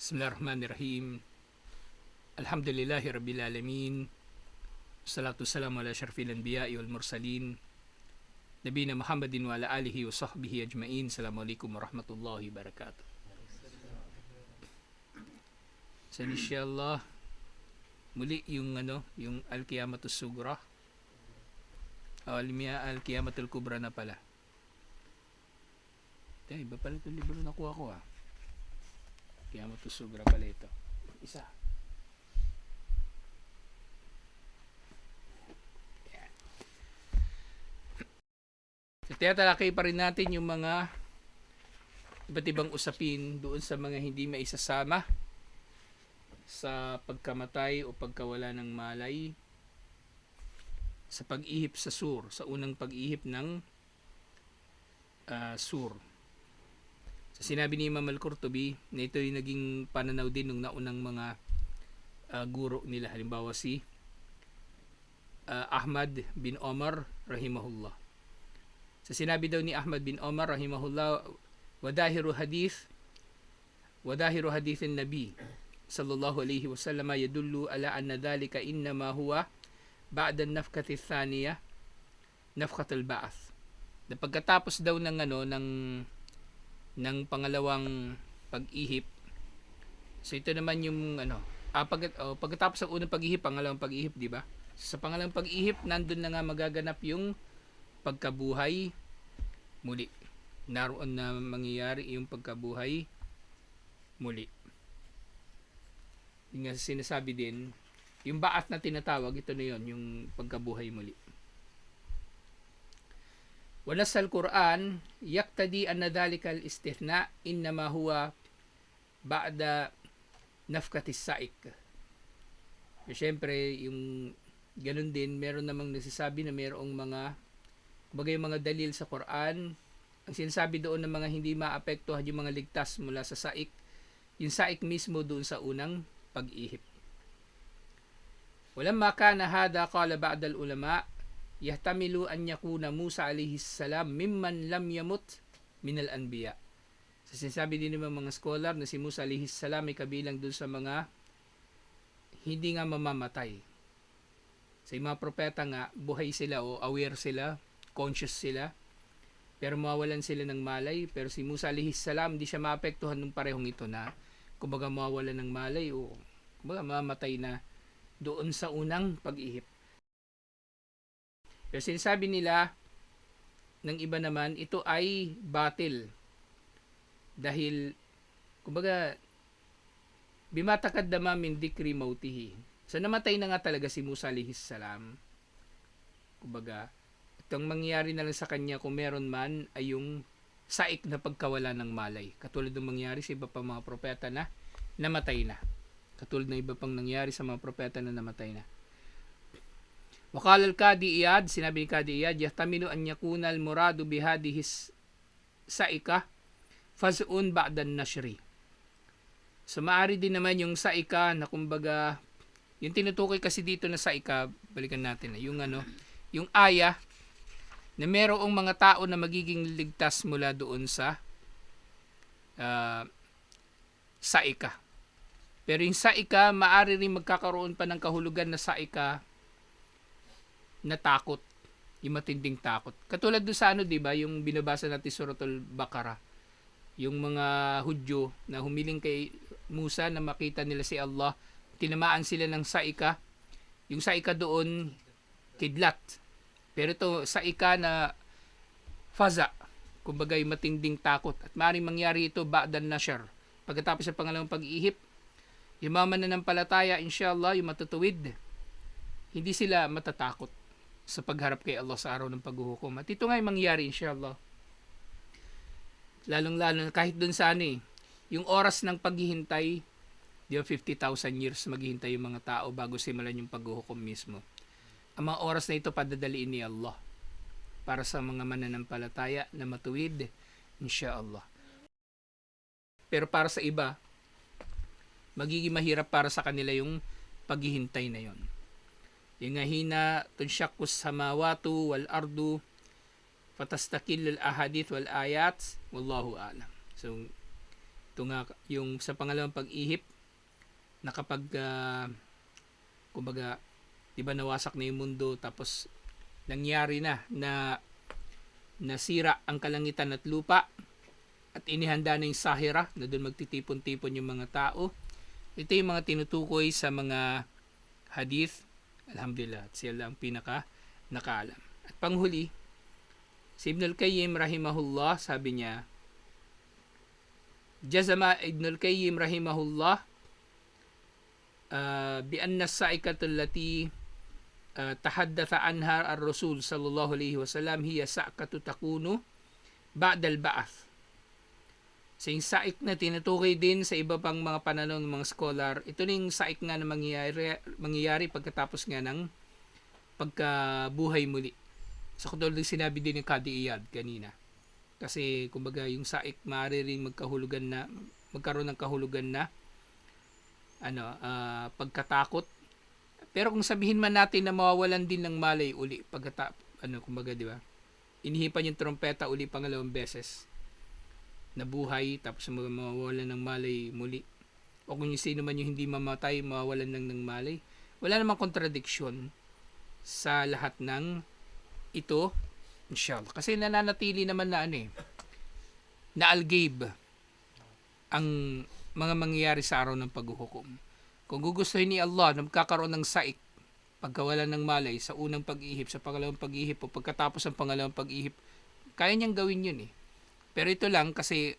Bismillahirrahmanirrahim. Alhamdulillahi Rabbil Alamin. Salatu salamu ala syarfil anbiya'i wal mursalin. Nabina Muhammadin wa ala alihi wa sahbihi ajma'in. Assalamualaikum warahmatullahi wabarakatuh. So inshallah muli yung ano, yung Al-Qiyamatus Sugra. O Al-Qiyamatul Kubra na pala. Tay, iba pala itong libro na kuha ko ah. Qiyamatus Sugra pala ito. Isa. Yan. So, tinatalakay pa rin natin yung mga iba't ibang usapin doon sa mga hindi maisasama sa pagkamatay o pagkawala ng malay sa pag-ihip sa sur, sa unang pag-ihip ng ah, sur. Sa sinabi ni Imam Al-Qurtubi na ito yung naging pananaw din ng naunang mga ah, guro nila. Halimbawa si ah, Ahmad bin Omar rahimahullah. Sa sinabi daw ni Ahmad bin Omar rahimahullah, wadahiru hadith wadahiru hadithin nabi sallallahu alaihi wasallam yadullu ala anna dhalika innama huwa ba'da an-nafkati thaniya nafkat al-ba'ath. Na pagkatapos daw ng ano ng ng pangalawang pag-ihip. So ito naman yung ano, ah, pag, oh, pagkatapos ng unang pag-ihip, pangalawang pag-ihip, di ba? Sa pangalawang pag-ihip, nandun na nga magaganap yung pagkabuhay muli. Naroon na mangyayari yung pagkabuhay muli. Yung sinasabi din, yung baat na tinatawag, ito na yon yung pagkabuhay muli. Wala sa Al-Quran, yaktadi anna dhalikal istithna innama huwa ba'da nafkatis saik. Eh, Siyempre, yung ganun din, meron namang nagsasabi na mayroong mga kumbaga yung mga dalil sa Quran, ang sinasabi doon ng mga hindi maapektuhan yung mga ligtas mula sa saik, yung saik mismo doon sa unang pag-ihip. Walang maka na hada qala ba'dal ulama yahtamilu an yakuna Musa alayhi salam mimman lam yamut min al-anbiya. So, sinasabi din ng mga scholar na si Musa alayhi salam ay kabilang dun sa mga hindi nga mamamatay. Sa mga propeta nga, buhay sila o aware sila, conscious sila, pero mawawalan sila ng malay. Pero si Musa alayhi salam, hindi siya maapektuhan ng parehong ito na kumbaga mawawalan ng malay o kumbaga mamatay na doon sa unang pag-ihip. Pero sinasabi nila ng iba naman, ito ay batil. Dahil, kumbaga, bimatakad dama min dikri mautihi. So namatay na nga talaga si Musa alihis salam. Kumbaga, itong mangyari na lang sa kanya kung meron man ay yung saik na pagkawala ng malay. Katulad ng mangyari sa iba pang mga propeta na namatay na. Katulad ng iba pang nangyari sa mga propeta na namatay na. Wakal al-Kadi Iyad, sinabi ni Kadi Iyad, yahtaminu an yakuna al-muradu bihadihi saika faz'un ba'dan nashri. So maari din naman yung saika na kumbaga yung tinutukoy kasi dito na saika, balikan natin yung ano, yung aya na merong mga tao na magiging ligtas mula doon sa uh, saika. Pero yung saika, maari rin magkakaroon pa ng kahulugan na saika na takot, yung matinding takot. Katulad doon sa ano, 'di ba, yung binabasa natin sa Suratul Baqarah. Yung mga Hudyo na humiling kay Musa na makita nila si Allah, tinamaan sila ng saika. Yung saika doon kidlat. Pero ito saika na faza, kumbaga yung matinding takot. At maaaring mangyari ito ba'dan nashar. Pagkatapos ng pangalawang pag-ihip, yung mga mananampalataya, inshallah, yung matutuwid, hindi sila matatakot sa pagharap kay Allah sa araw ng paghuhukom. At ito nga ay mangyari inshallah. Lalong-lalo kahit dun sa ano eh, yung oras ng paghihintay, di ba 50,000 years maghihintay yung mga tao bago simulan yung paghuhukom mismo. Ang mga oras na ito padadaliin ni Allah para sa mga mananampalataya na matuwid, inshallah. Pero para sa iba, magiging mahirap para sa kanila yung paghihintay na yon yung nga hina tunshakus samawatu wal ardu fatastakil al ahadith wal ayat wallahu alam so ito nga yung sa pangalawang pag-ihip na kapag ah, kumbaga 'di ba nawasak na yung mundo tapos nangyari na na nasira ang kalangitan at lupa at inihanda na yung sahira na doon magtitipon-tipon yung mga tao. Ito yung mga tinutukoy sa mga hadith. Alhamdulillah, at sila ang pinaka nakaalam. At panghuli, si Ibn al-Qayyim rahimahullah, sabi niya, Jazama Ibn al-Qayyim rahimahullah uh, bi anna sa'ikatul lati uh, tahaddatha anha ar-rasul sallallahu alaihi wasallam hiya sa'katu takunu ba'da al-ba'ath. Sa yung saik na tinutukoy din sa iba pang mga pananaw ng mga scholar, ito na yung saik nga na mangyayari, mangyayari pagkatapos nga ng pagkabuhay muli. Sa katulad ng sinabi din ni Kadi Iyad kanina. Kasi kumbaga yung saik maaari rin magkahulugan na magkaroon ng kahulugan na ano ah, pagkatakot. Pero kung sabihin man natin na mawawalan din ng malay uli pagkata ano kumbaga di ba? Inihipan yung trompeta uli pangalawang beses nabuhay tapos mawawalan ng malay muli. O kung yung sino man yung hindi mamatay, mawawalan lang ng malay. Wala namang kontradiksyon sa lahat ng ito, inshallah. Kasi nananatili naman na ano eh, na algabe ang mga mangyayari sa araw ng paghuhukom. Kung gugustuhin ni Allah na magkakaroon ng saik pagkawalan ng malay sa unang pag-ihip, sa pangalawang pag-ihip o pagkatapos ng pangalawang pag-ihip, kaya niyang gawin yun eh. Pero ito lang kasi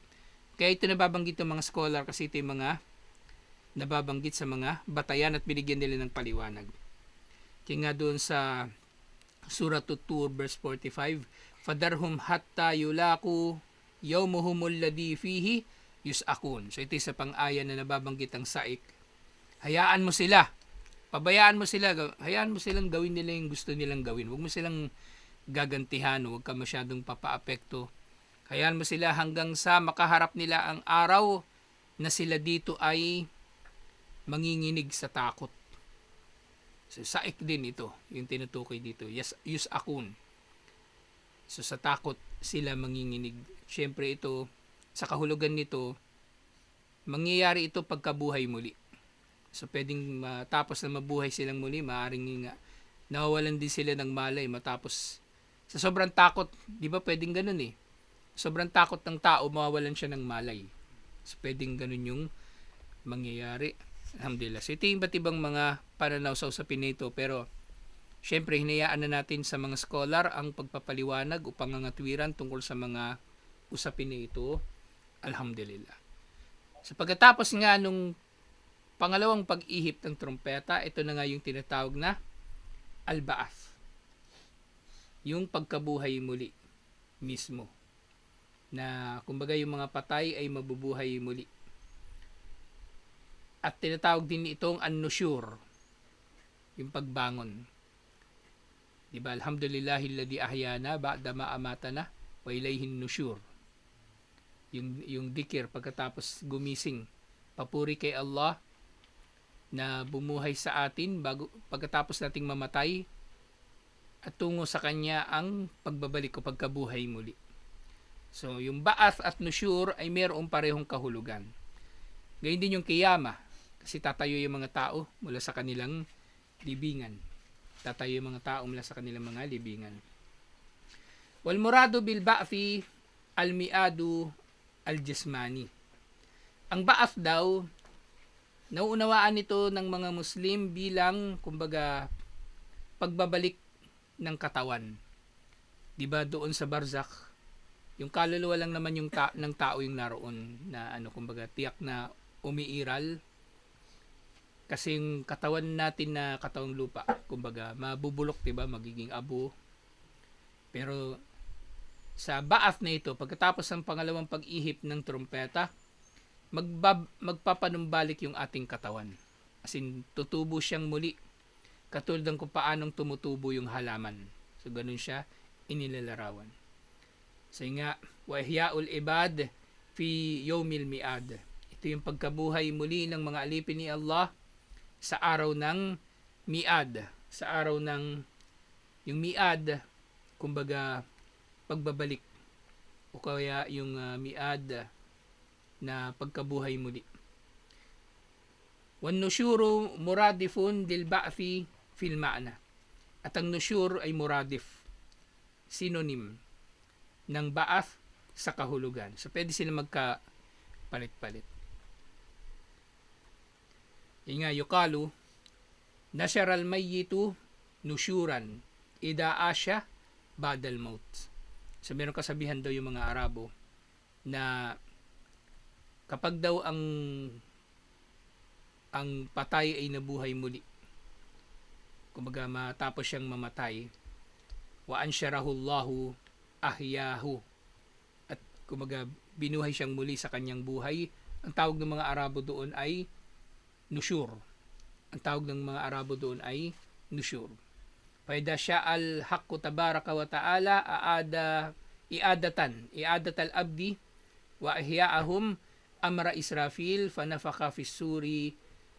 kaya ito nababanggit ng mga scholar kasi ito yung mga nababanggit sa mga batayan at binigyan nila ng paliwanag. Kaya nga doon sa Surah 2 verse 45, Fadarhum hatta yulaku yawmuhumul ladhi fihi yus'akun. So ito sa pang-aya na nababanggit ang saik. Hayaan mo sila. Pabayaan mo sila. Hayaan mo silang gawin nila yung gusto nilang gawin. Huwag mo silang gagantihan. Huwag ka masyadong papaapekto Hayaan mo sila hanggang sa makaharap nila ang araw na sila dito ay manginginig sa takot. So, saik din ito, yung tinutukoy dito. Yes, use akun. So, sa takot sila manginginig. Siyempre ito, sa kahulugan nito, mangyayari ito pagkabuhay muli. So, pwedeng matapos na mabuhay silang muli, maaaring nga, nawawalan din sila ng malay matapos sa sobrang takot, di ba pwedeng ganun eh sobrang takot ng tao, mawawalan siya ng malay. So, pwedeng ganun yung mangyayari. Alhamdulillah. So, ito yung iba't ibang mga pananaw sa usapin nito. Pero, syempre, hinayaan na natin sa mga scholar ang pagpapaliwanag o pangangatwiran tungkol sa mga usapin na ito. Alhamdulillah. So, pagkatapos nga nung pangalawang pag-ihip ng trompeta, ito na nga yung tinatawag na al-ba'ath. Yung pagkabuhay muli mismo na kumbaga yung mga patay ay mabubuhay muli. At tinatawag din itong an-nusyur, yung pagbangon. Di ba? Alhamdulillahilladzi ahyana ba'da ma amatana wa ilayhin nusyur. Yung yung dikir pagkatapos gumising. Papuri kay Allah na bumuhay sa atin bago pagkatapos nating mamatay at tungo sa kanya ang pagbabalik o pagkabuhay muli. So, yung ba'ath at nusyur ay mayroong parehong kahulugan. Gayun din yung kiyama, kasi tatayo yung mga tao mula sa kanilang libingan. Tatayo yung mga tao mula sa kanilang mga libingan. Wal muradu bil ba'thi al mi'adu al jasmani. Ang ba'ath daw, nauunawaan ito ng mga Muslim bilang, kumbaga, pagbabalik ng katawan. 'Di ba doon sa barzakh yung kaluluwa lang naman yung ta- ng tao yung naroon na ano kumbaga tiyak na umiiral. Kasi yung katawan natin na katawang lupa kumbaga mabubulok 'di ba? Magiging abo pero sa baaf na ito pagkatapos ng pangalawang pag-ihip ng trompeta magbab- magpapanumbalik yung ating katawan. As in tutubo siyang muli. Katulad ng kung paanong tumutubo yung halaman. So ganun siya inilalarawan So nga, wahyaul ibad fi yawmil mi'ad. Ito yung pagkabuhay muli ng mga alipin ni Allah sa araw ng mi'ad. Sa araw ng yung mi'ad, kumbaga pagbabalik o kaya yung uh, mi'ad na pagkabuhay muli. Wan nusyuru muradifun dil ba'thi fil ma'na. At ang nusyur ay muradif, synonym ng ba'ath sa kahulugan. So pwede sila magka palit-palit. Yung nga, yukalu, nasyaral mayyitu nusyuran, ida asya badal maut. So meron kasabihan daw yung mga Arabo na kapag daw ang ang patay ay nabuhay muli. Kumbaga matapos siyang mamatay, wa ansyarahu Allahu ahyahu. At kumbaga binuhay siyang muli sa kanyang buhay. Ang tawag ng mga Arabo doon ay nusyur. Ang tawag ng mga Arabo doon ay nusyur. Faida siya al haqqu tabaraka wa ta'ala aada iadatan iadat al abdi wa ihyaahum amra israfil fanafaka fi suri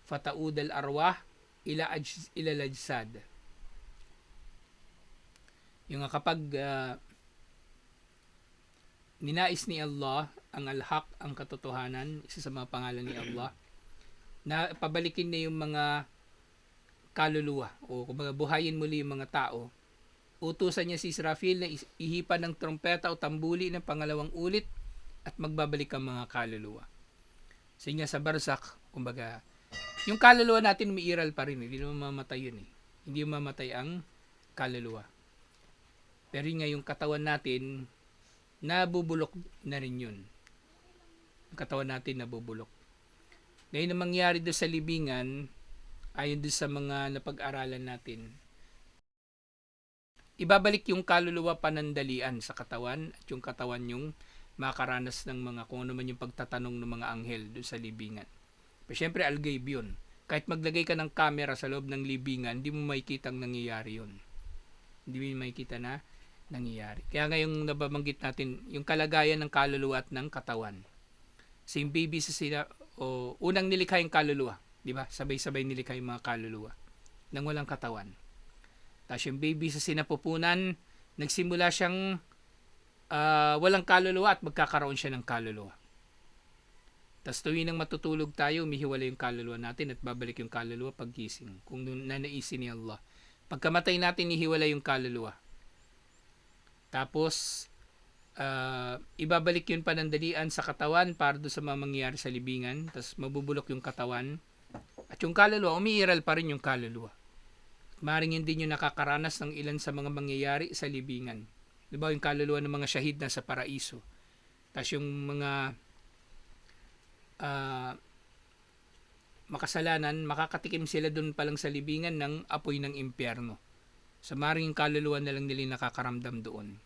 fataud arwah ila ajz, ila lajsad yung kapag ah, ninais ni Allah ang al-haq ang katotohanan isa sa mga pangalan ni Allah na pabalikin niya yung mga kaluluwa o kumbaga buhayin muli yung mga tao utusan niya si Israfil na ihipan ng trompeta o tambuli ng pangalawang ulit at magbabalik ang mga kaluluwa. Yun nga sa Barsak, kumbaga, yung kaluluwa natin umiiral pa rin, eh. hindi naman mamatay yun eh. Hindi mamatay ang kaluluwa. Pero yun nga katawan natin, nabubulok na rin yun. Ang katawan natin nabubulok. Ngayon ang mangyari doon sa libingan, ayon doon sa mga napag-aralan natin, ibabalik yung kaluluwa panandalian sa katawan at yung katawan yung makaranas ng mga kung ano man yung pagtatanong ng mga anghel doon sa libingan. Pero syempre algaib yun. Kahit maglagay ka ng camera sa loob ng libingan, hindi mo makikita ang nangyayari yun. Hindi mo makikita na nangyayari. Kaya ngayong nababanggit natin, yung kalagayan ng kaluluwa at ng katawan. So yung baby sa sila, o unang nilikha yung kaluluwa, di ba? Sabay-sabay nilikha yung mga kaluluwa nang walang katawan. Tapos yung baby sa sinapupunan, nagsimula siyang ah, walang kaluluwa at magkakaroon siya ng kaluluwa. Tapos tuwing nang matutulog tayo, umihiwalay yung kaluluwa natin at babalik yung kaluluwa paggising. Kung nanaisin ni Allah. Pagkamatay natin, ihiwalay yung kaluluwa. Tapos, ah, ibabalik yun panandalian sa katawan para doon sa mga mangyayari sa libingan. Tapos mabubulok yung katawan. At yung kaluluwa, umiiral pa rin yung kaluluwa. Maring hindi nyo nakakaranas ng ilan sa mga mangyayari sa libingan. Di ba yung kaluluwa ng mga syahid na sa paraiso. Tapos yung mga ah, makasalanan, makakatikim sila doon pa lang sa libingan ng apoy ng impyerno. Sa maring kaluluwa na lang nila nakakaramdam doon.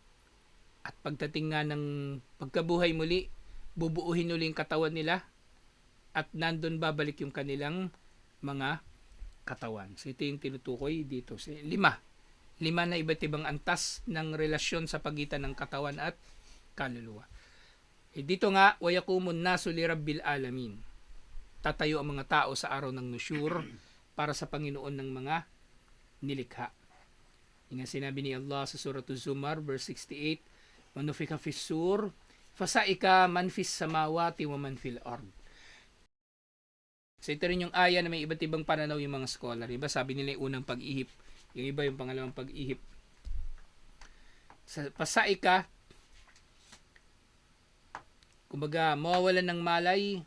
At pagdating nga ng pagkabuhay muli, bubuuhin uli yung katawan nila at nandun babalik yung kanilang mga katawan. So ito yung tinutukoy dito. So, lima. Lima na iba't ibang antas ng relasyon sa pagitan ng katawan at kaluluwa. Eh, dito nga, wayakumun nasu li rabbil alamin. Tatayo ang mga tao sa araw ng nusyur para sa Panginoon ng mga nilikha. Nga sinabi ni Allah sa Surah Zumar, verse 68, Manufika fis sur, fasaika man fis samawati wa man fil ard. So ito rin yung aya na may iba't ibang pananaw yung mga scholar. Iba sabi nila yung unang pag-ihip, yung iba yung pangalawang pag-ihip. Sa pasaika, kumbaga mawawalan ng malay,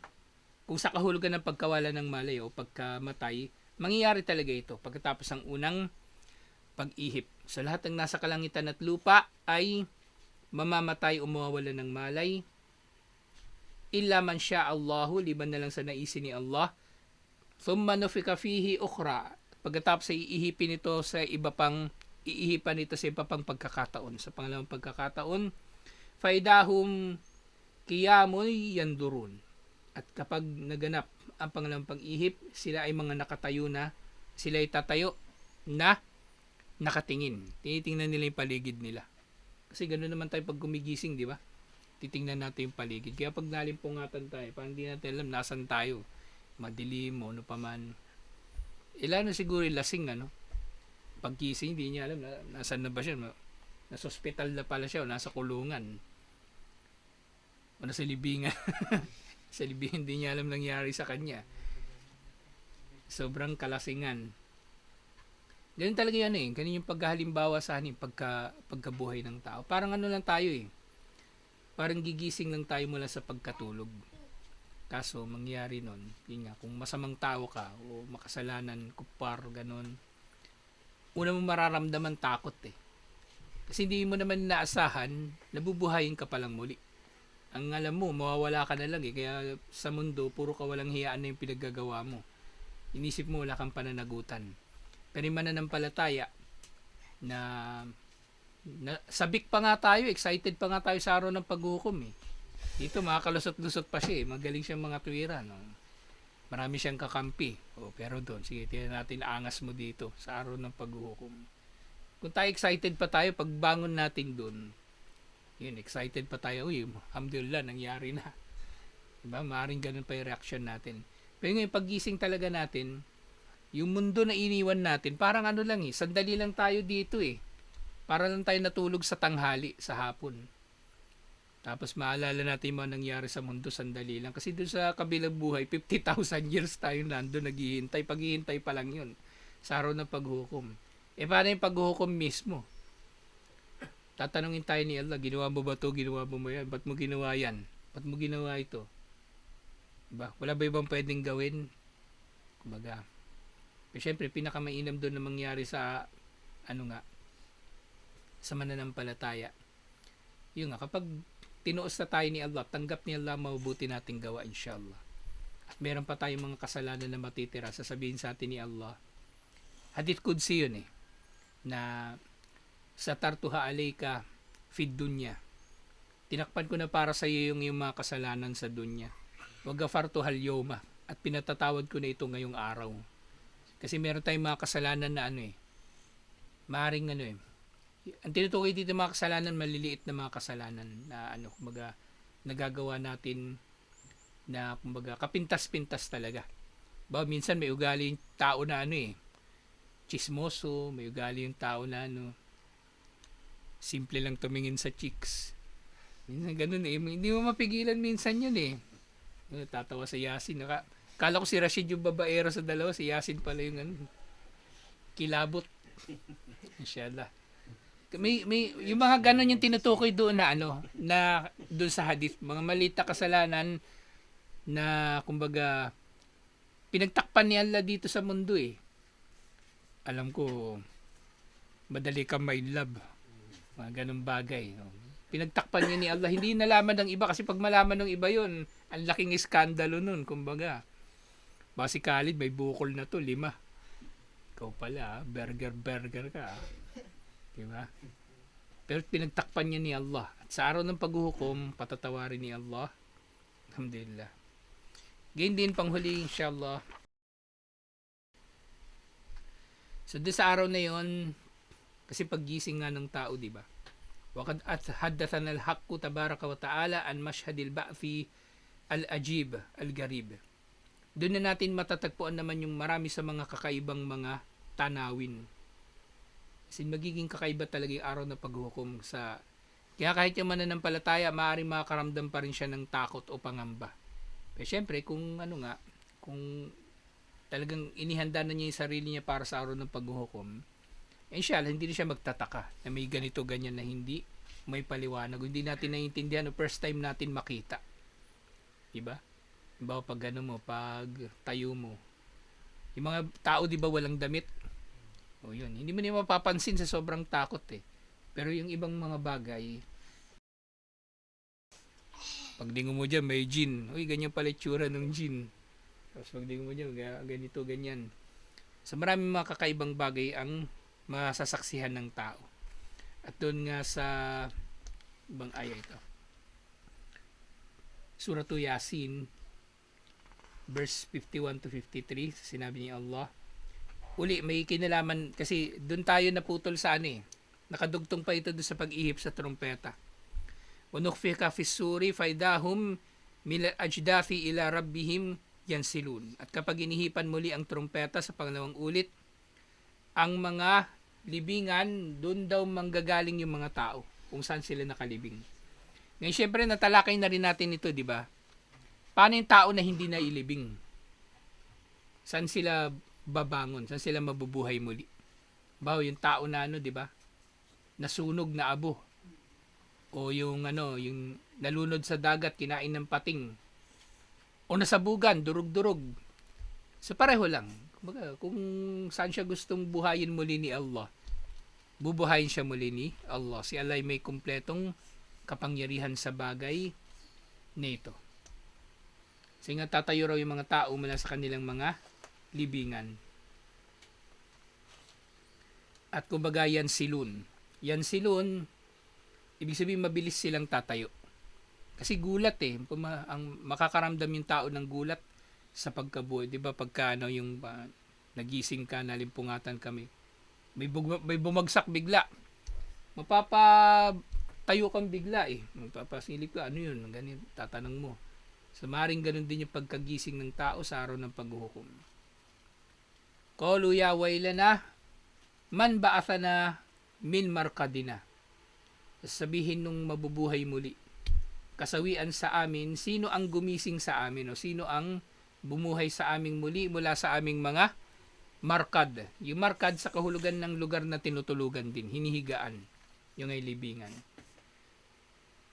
kung sa kahulugan ng pagkawala ng malay o pagkamatay, mangyayari talaga ito pagkatapos ang unang pag-ihip. So lahat ng nasa kalangitan at lupa ay mamamatay o mawawalan ng malay. Illa man sya Allahu, liban na lang sa naisin ni Allah. Thumma nufika fihi ukhra. Pagkatapos ay iihipin ito sa iba pang iihipan ito sa iba pang pagkakataon. Sa pangalawang pagkakataon, faidahum kiyamoy yandurun. At kapag naganap ang pangalawang pag-ihip, sila ay mga nakatayo na, sila ay tatayo na nakatingin. Tinitingnan nila yung paligid nila. Kasi ganoon naman tayo pag gumigising, di ba? Titingnan natin yung paligid. Kaya pag nalimpungatan tayo, parang hindi natin alam nasan tayo. Madilim ano pa man. Ilan na siguro yung lasing, ano? Paggising, hindi niya alam na, nasan na ba siya. Nasa hospital na pala siya o nasa kulungan. O nasa libingan. Sa Libya, hindi niya alam nangyari sa kanya. Sobrang kalasingan. Ganun talaga yan eh. Ganun yung paghahalimbawa sa anin, pagka, pagkabuhay ng tao. Parang ano lang tayo eh. Parang gigising lang tayo mula sa pagkatulog. Kaso, mangyari nun, yun nga, kung masamang tao ka o makasalanan, kupar, ganun, una mo mararamdaman takot eh. Kasi hindi mo naman naasahan, nabubuhayin ka palang muli. Ang alam mo, mawawala ka na lang eh. Kaya sa mundo, puro ka walang hiyaan na yung pinaggagawa mo. Inisip mo wala kang pananagutan. Pero yung mananampalataya, na, na sabik pa nga tayo, excited pa nga tayo sa araw ng paghukom eh. Dito makakalusot-lusot pa siya eh. Magaling siyang mga tuwira. No? Marami siyang kakampi. O, pero doon, sige, tingnan natin angas mo dito sa araw ng paghukom. Kung tayo excited pa tayo, pagbangon natin doon, yun, excited pa tayo. Uy, alhamdulillah, nangyari na. Diba? Maaring ganun pa yung reaction natin. Pero ngayon, paggising talaga natin, yung mundo na iniwan natin, parang ano lang eh, sandali lang tayo dito eh. Para lang tayo natulog sa tanghali, sa hapon. Tapos maalala natin yung mga nangyari sa mundo sandali lang. Kasi doon sa kabilang buhay, 50,000 years tayo nandun naghihintay. Paghihintay pa lang yun sa araw ng paghukom. Eh paano yung paghukom mismo? Tatanungin tayo ni Allah, ginawa mo ba to? Ginawa mo mo yan? Ba't mo ginawa yan? Ba't mo ginawa ito? Diba? Wala ba ibang pwedeng gawin? Kumbaga. Pero syempre, pinakamainam doon na mangyari sa ano nga, sa mananampalataya. Yun nga, kapag tinuos na tayo ni Allah, tanggap ni Allah, mabubuti nating gawa, inshallah. At meron pa tayong mga kasalanan na matitira, sasabihin sa atin ni Allah. Hadith Qudsi yun eh, na sa tartuha alayka fid dunya. Tinakpan ko na para sa iyo yung, yung mga kasalanan sa dunya. Wag gafartu hal yoma at pinatatawad ko na ito ngayong araw. Kasi meron tayong mga kasalanan na ano eh. Maaring ano eh. Ang tinutukoy dito mga kasalanan, maliliit na mga kasalanan na ano, kumbaga, nagagawa natin na kumbaga kapintas-pintas talaga. Ba, minsan may ugali yung tao na ano eh, chismoso, may ugali yung tao na ano, simple lang tumingin sa chicks. Minsan ganun eh, hindi mo mapigilan minsan yun eh. Ano, Tatawa sa Yasin. Naka, kala ko si Rashid yung babaero sa dalawa, si Yasin pala yung ano, kilabot. Inshallah. May, may, yung mga ganun yung tinutukoy doon na ano, na doon sa hadith, mga malita kasalanan na kumbaga pinagtakpan ni Allah dito sa mundo eh. Alam ko, madali kang may love. Mga ganun bagay. no. Pinagtakpan niya ni Allah. Hindi nalaman ng iba kasi pag malaman ng iba yon ang laking iskandalo nun, kumbaga. Ba si Khalid, may bukol na to, lima. Ikaw pala, ah, burger, burger ka. ah. Diba? Pero pinagtakpan niya ni Allah. At sa araw ng paghuhukom, patatawarin ni Allah. Alhamdulillah. Ganyan din panghuli, inshallah. So, doon sa araw na yon kasi paggising nga ng tao, di ba? Wakad at haddathan al-haqqu tabaraka wa ta'ala an mashhadil ba'thi al-ajib al-garib. Doon na natin matatagpuan naman yung marami sa mga kakaibang mga tanawin. Kasi magiging kakaiba talaga yung araw na paghukom sa kaya kahit yung mananampalataya, maaaring makakaramdam pa rin siya ng takot o pangamba. Pero syempre, kung ano nga, kung talagang inihanda na niya yung sarili niya para sa araw ng paghuhukom, inshallah, hindi na siya magtataka na may ganito, ganyan na hindi may paliwanag. Hindi natin naiintindihan o first time natin makita. Diba? Diba pag ano mo, pag tayo mo, yung mga tao di ba walang damit? O yun, hindi mo niya mapapansin sa sobrang takot eh. Pero yung ibang mga bagay, pag dingo mo dyan, may jin. Uy, ganyan pala itsura ng jin. Tapos pag dingo mo dyan, ga- ganito, ganyan. So maraming mga kakaibang bagay ang masasaksihan ng tao. At doon nga sa ibang aya ito. Suratu Yasin, verse 51 to 53, sinabi ni Allah, uli may kinalaman kasi doon tayo naputol sa ano eh. Nakadugtong pa ito doon sa pag-ihip sa trumpeta. Wanukfika fissuri faidahum mila ajdafi ila rabbihim yansilun. At kapag inihipan muli ang trumpeta sa pangalawang ulit, ang mga libingan, doon daw manggagaling yung mga tao kung saan sila nakalibing. Ngayon, syempre, natalakay na rin natin ito, di ba? Paano yung tao na hindi nailibing? Saan sila babangon? Saan sila mabubuhay muli? Bawo yung tao na ano, 'di ba? Nasunog na abo. O yung ano, yung nalunod sa dagat, kinain ng pating. O nasabugan, durug-durug. So pareho lang. Kung saan siya gustong buhayin muli ni Allah, bubuhayin siya muli ni Allah. Si Allah ay may kumpletong kapangyarihan sa bagay nito. Kasi nga tatayo raw yung mga tao mula sa kanilang mga libingan. At kumbaga yan silun. Yan silun, ibig sabihin mabilis silang tatayo. Kasi gulat eh. Puma, ang makakaramdam yung tao ng gulat sa pagkabuhay. Di ba pagka ano, yung ah, nagising ka, nalimpungatan kami. May, bug- may bumagsak bigla. Mapapatayo kang bigla eh. Mapapasilip ka, ano yun? Ganyan, tatanong mo. So maring ganun din yung pagkagising ng tao sa araw ng paghuhukom. Qalu ya waylana man ba'athana min markadina. Sabihin nung mabubuhay muli. Kasawian sa amin, sino ang gumising sa amin o sino ang bumuhay sa aming muli mula sa aming mga markad. Yung markad sa kahulugan ng lugar na tinutulugan din, hinihigaan, yung ay libingan.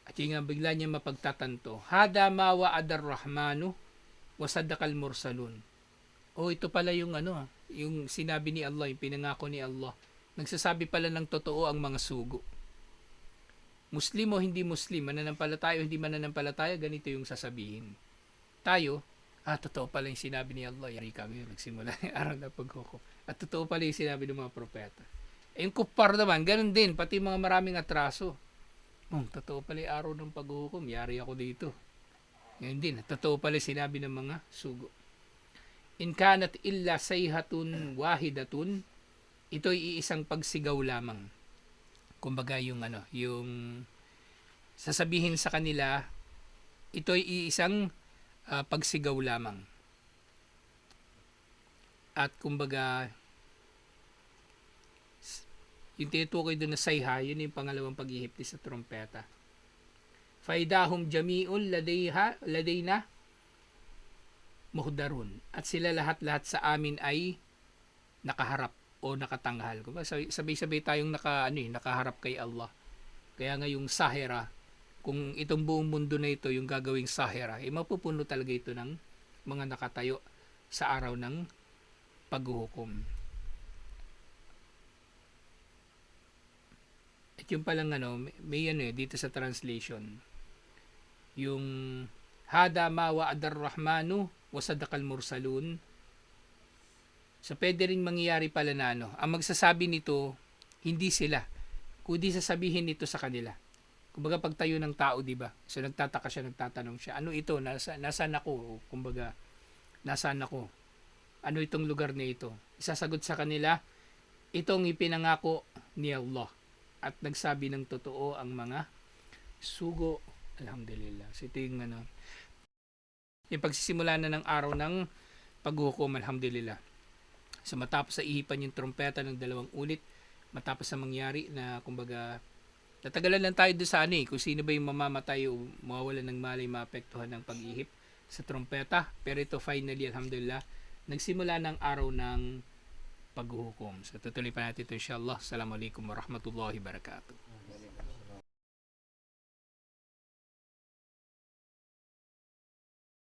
At yung nga bigla niya mapagtatanto, Hada ma wa'adar rahmanu wasadakal mursalun. O ito pala yung ano, yung sinabi ni Allah, yung pinangako ni Allah. Nagsasabi pala ng totoo ang mga sugo. Muslim o hindi Muslim, mananampalataya o hindi mananampalataya, ganito yung sasabihin. Tayo, ah, totoo pala yung sinabi ni Allah. Yari kami, nagsimula yung araw na paghukom. At totoo pala yung sinabi ng mga propeta. Eh, yung kupar naman, ganun din, pati mga maraming atraso. Oh, totoo pala yung araw ng paghukom, yari ako dito. Ngayon din, totoo pala sinabi ng mga sugo. In kanat illa sayhatun wahidatun, ito'y iisang pagsigaw lamang. Kumbaga yung ano, yung sasabihin sa kanila, ito'y iisang ah, pagsigaw lamang. At kumbaga, yung tinutukoy doon na sayha, yun yung pangalawang paghihipti sa trompeta. Faidahum jami'un ladayha, ladayna muhdarun. At sila lahat-lahat sa amin ay nakaharap o nakatanghal. Sabay-sabay tayong naka, ano, eh, nakaharap kay Allah. Kaya nga yung sahera, kung itong buong mundo na ito yung gagawing sahera, eh mapupuno talaga ito ng mga nakatayo sa araw ng paghuhukom. At yung palang ano, may, may ano eh, dito sa translation, yung Hada ma wa'adar rahmanu wasadakal mursalun. So pwede rin mangyayari pala na ano, ang magsasabi nito, hindi sila, kundi sasabihin nito sa kanila. Kumbaga pagtayo ng tao, di ba? So nagtataka siya, nagtatanong siya, ano ito? Nasa, nasaan ako? Kumbaga, nasaan ako? Ano itong lugar na ito? Isasagot sa kanila, itong ipinangako ni Allah. At nagsabi ng totoo ang mga sugo. Alhamdulillah. So ito yung ano, yung pagsisimula na ng araw ng paghukom, alhamdulillah. So matapos sa ihipan yung trompeta ng dalawang ulit, matapos sa mangyari na kumbaga tatagalan lang tayo doon sa ano eh, kung sino ba yung mamamatay o mawawalan ng malay maapektuhan ng pag-ihip sa trompeta. Pero ito finally, alhamdulillah, nagsimula ng araw ng paghuhukom. So tutuloy pa natin ito inshallah. Assalamualaikum warahmatullahi wabarakatuh.